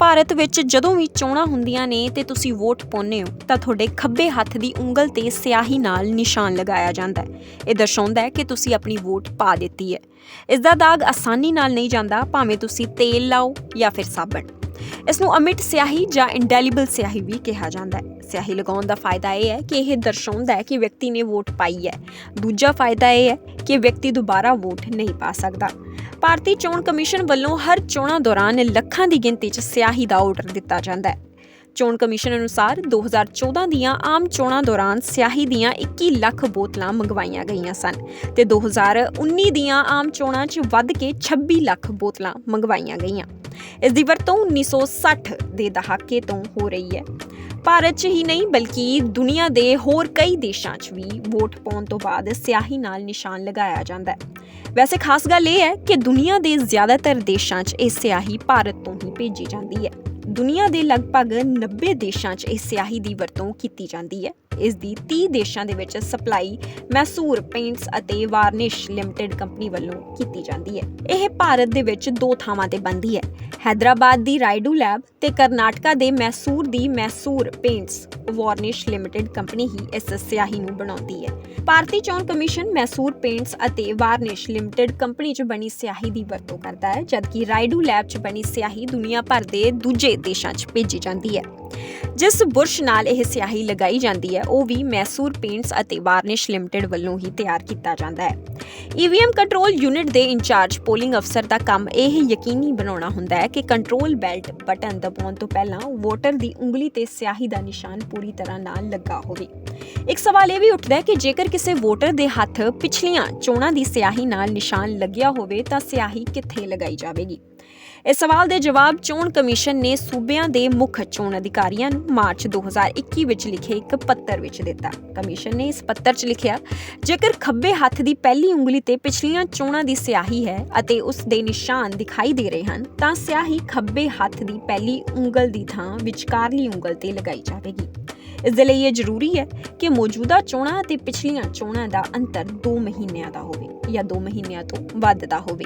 ਭਾਰਤ ਵਿੱਚ ਜਦੋਂ ਵੀ ਚੋਣਾਂ ਹੁੰਦੀਆਂ ਨੇ ਤੇ ਤੁਸੀਂ ਵੋਟ ਪਾਉਂਦੇ ਹੋ, ਤਾਂ ਤੁਹਾਡੇ ਖੱਬੇ ਹੱਥ ਦੀ ਉਂਗਲ ਤੇ ਸਿਆਹੀ ਨਾਲ ਨਿਸ਼ਾਨ ਲਗਾਇਆ ਜਾਂਦਾ ਹੈ। ਇਹ ਦਰਸਾਉਂਦਾ ਹੈ ਕਿ ਤੁਸੀਂ ਆਪਣੀ ਵੋਟ ਪਾ ਦਿੱਤੀ ਹੈ। ਇਸ ਦਾ ਦਾਗ ਆਸਾਨੀ ਨਾਲ ਨਹੀਂ ਜਾਂਦਾ, ਭਾਵੇਂ ਤੁਸੀਂ ਤੇਲ ਲਾਓ ਜਾਂ ਫਿਰ ਸਾਬਣ। ਇਸ ਨੂੰ ਅਮਿਟ ਸਿਆਹੀ ਜਾਂ ਇੰਡੈਲੀਬਲ ਸਿਆਹੀ ਵੀ ਕਿਹਾ ਜਾਂਦਾ ਹੈ। ਸਿਆਹੀ ਲਗਾਉਣ ਦਾ ਫਾਇਦਾ ਇਹ ਹੈ ਕਿ ਇਹ ਦਰਸਾਉਂਦਾ ਹੈ ਕਿ ਵਿਅਕਤੀ ਨੇ ਵੋਟ ਪਾਈ ਹੈ। ਦੂਜਾ ਫਾਇਦਾ ਇਹ ਹੈ ਕਿ ਵਿਅਕਤੀ ਦੁਬਾਰਾ ਵੋਟ ਨਹੀਂ ਪਾ ਸਕਦਾ। ਭਾਰਤੀ ਚੋਣ ਕਮਿਸ਼ਨ ਵੱਲੋਂ ਹਰ ਚੋਣਾਂ ਦੌਰਾਨ ਲੱਖਾਂ ਦੀ ਗਿਣਤੀ 'ਚ ਸਿਆਹੀ ਦਾ ਆਰਡਰ ਦਿੱਤਾ ਜਾਂਦਾ ਹੈ। ਚੋਣ ਕਮਿਸ਼ਨ ਅਨੁਸਾਰ 2014 ਦੀਆਂ ਆਮ ਚੋਣਾਂ ਦੌਰਾਨ ਸਿਆਹੀ ਦੀਆਂ 21 ਲੱਖ ਬੋਤਲਾਂ ਮੰਗਵਾਈਆਂ ਗਈਆਂ ਸਨ ਤੇ 2019 ਦੀਆਂ ਆਮ ਚੋਣਾਂ 'ਚ ਵੱਧ ਕੇ 26 ਲੱਖ ਬੋਤਲਾਂ ਮੰਗਵਾਈਆਂ ਗਈਆਂ। ਇਸ ਦੀ ਵਰਤੋਂ 1960 ਦੇ ਦਹਾਕੇ ਤੋਂ ਹੋ ਰਹੀ ਹੈ। ਭਾਰਤ 'ਚ ਹੀ ਨਹੀਂ, ਬਲਕਿ ਦੁਨੀਆ ਦੇ ਹੋਰ ਕਈ ਦੇਸ਼ਾਂ 'ਚ ਵੀ ਵੋਟ ਪਾਉਣ ਤੋਂ ਬਾਅਦ ਸਿਆਹੀ ਨਾਲ ਨਿਸ਼ਾਨ ਲਗਾਇਆ ਜਾਂਦਾ ਹੈ। ਵੈਸੇ ਖਾਸ ਗੱਲ ਇਹ ਹੈ ਕਿ ਦੁਨੀਆ ਦੇ ਜ਼ਿਆਦਾਤਰ ਦੇਸ਼ਾਂ 'ਚ ਇਹ ਸਿਆਹੀ ਭਾਰਤ ਤੋਂ ਹੀ ਭੇਜੀ ਜਾਂਦੀ ਹੈ। ਦੁਨੀਆ ਦੇ ਲਗਭਗ 90 ਦੇਸ਼ਾਂ 'ਚ ਇਸ ਸਿਆਹੀ ਦੀ ਵਰਤੋਂ ਕੀਤੀ ਜਾਂਦੀ ਹੈ। ਇਸ ਦੀ 30 ਦੇਸ਼ਾਂ ਦੇ ਵਿੱਚ ਸਪਲਾਈ ਮੈਸੂਰ ਪੇਂਟਸ ਅਤੇ ਵਾਰਨਿਸ਼ ਲਿਮਟਿਡ ਕੰਪਨੀ ਵੱਲੋਂ ਕੀਤੀ ਜਾਂਦੀ ਹੈ। ਇਹ ਭਾਰਤ ਦੇ ਵਿੱਚ ਦੋ ਥਾਵਾਂ ਤੇ ਬਣਦੀ ਹੈ। ਹੈਦਰਾਬਾਦ ਦੀ ਰਾਈਡੂ ਲੈਬ ਤੇ ਕਰਨਾਟਕਾ ਦੇ ਮੈਸੂਰ ਦੀ Mysore paints varnish limited company ਹੀ ਇਸ ਸਿਆਹੀ ਨੂੰ ਬਣਾਉਂਦੀ ਹੈ। ਭਾਰਤੀ ਚੋਣ ਕਮਿਸ਼ਨ ਮੈਸੂਰ ਪੇਂਟਸ ਅਤੇ ਵਾਰਨਿਸ਼ ਲਿਮਟਿਡ ਕੰਪਨੀ 'ਚ ਬਣੀ ਸਿਆਹੀ ਦੀ ਵਰਤੋਂ ਕਰਦਾ ਹੈ, ਜਦਕਿ ਰਾਈਡੂ ਲੈਬ 'ਚ ਬਣੀ ਸਿਆਹੀ ਦੁਨੀਆ ਭਰ ਦੇ ਦੂਜੇ ਦੇਸ਼ਾਂ 'ਚ ਭੇਜੀ ਜਾਂਦੀ ਹੈ। ਜਿਸ ਬੁਰਸ਼ ਨਾਲ ਇਹ ਸਿਆਹੀ ਲਗਾਈ ਜਾਂਦੀ ਹੈ, ਉਹ ਵੀ ਮੈਸੂਰ ਪੇਂਟਸ ਅਤੇ ਵਾਰਨਿਸ਼ ਲਿਮਟਿਡ ਵੱਲੋਂ ਹੀ ਤਿਆਰ ਕੀਤਾ ਜਾਂਦਾ ਹੈ। ਈਵੀਐਮ ਕੰਟਰੋਲ ਯੂਨਿਟ ਦੇ ਇੰਚਾਰਜ ਪੋਲਿੰਗ ਅਫਸਰ ਦਾ ਕੰਮ ਇਹ ਯਕੀਨੀ ਬਣਾਉਣਾ ਹੁੰਦਾ ਹੈ ਕਿ ਕੰਟਰੋਲ ਬੈਲਟ ਬਟਨ ਦਬਾਉਣ ਤੋਂ ਪਹਿਲਾਂ ਵੋਟਰ ਦੀ ਉਂਗਲੀ ਤੇ ਸਿਆਹੀ ਦਾ ਨਿਸ਼ਾਨ ਪੂਰੀ ਤਰ੍ਹਾਂ ਨਾਲ ਲੱਗਾ ਹੋਵੇ। ਇੱਕ ਸਵਾਲ ਇਹ ਵੀ ਉੱਠਦਾ ਹੈ ਕਿ ਜੇਕਰ ਕਿਸੇ ਵੋਟਰ ਦੇ ਹੱਥ ਪਿਛਲੀਆਂ ਚੋਣਾਂ ਦੀ ਸਿਆਹੀ ਨਾਲ ਨਿਸ਼ਾਨ ਲੱਗਿਆ ਹੋਵੇ ਤਾਂ ਸਿਆਹੀ ਕਿੱਥੇ ਲਗਾਈ ਜਾਵੇਗੀ? ਇਸ ਸਵਾਲ ਦੇ ਜਵਾਬ ਚੋਣ ਕਮਿਸ਼ਨ ਨੇ ਸੂਬਿਆਂ ਦੇ ਮੁੱਖ ਚੋਣ ਅਧਿਕਾਰੀਆਂ ਨੂੰ ਮਾਰਚ 2021 ਵਿੱਚ ਲਿਖੇ ਇੱਕ ਪੱਤਰ ਵਿੱਚ ਦਿੱਤਾ। ਕਮਿਸ਼ਨ ਨੇ ਇਸ ਪੱਤਰ 'ਚ ਲਿਖਿਆ, ਜੇਕਰ ਖੱਬੇ ਹੱਥ ਦੀ ਪਹਿਲੀ ਉਂਗਲੀ ਤੇ ਪਿਛਲੀਆਂ ਚੋਣਾਂ ਦੀ ਸਿਆਹੀ ਹੈ ਅਤੇ ਉਸ ਦੇ ਨਿਸ਼ਾਨ ਦਿਖਾਈ ਦੇ ਰਹੇ ਹਨ, ਤਾਂ ਸਿਆਹੀ ਖੱਬੇ ਹੱਥ ਦੀ ਪਹਿਲੀ ਉਂਗਲ ਦੀ ਥਾਂ ਵਿਚਕਾਰਲੀ ਉਂਗਲ ਤੇ ਲਗਾਈ ਜਾਵੇਗੀ। ਇਸ ਦੇ ਲਈ ਇਹ ਜ਼ਰੂਰੀ ਹੈ ਕਿ ਮੌਜੂਦਾ ਚੋਣਾਂ ਅਤੇ ਪਿਛਲੀਆਂ ਚੋਣਾਂ ਦਾ ਅੰਤਰ 2 ਮਹੀਨਿਆਂ ਦਾ ਹੋਵੇ ਜਾਂ 2 ਮਹੀਨਿਆਂ ਤੋਂ ਵੱਧ ਦਾ ਹੋਵੇ।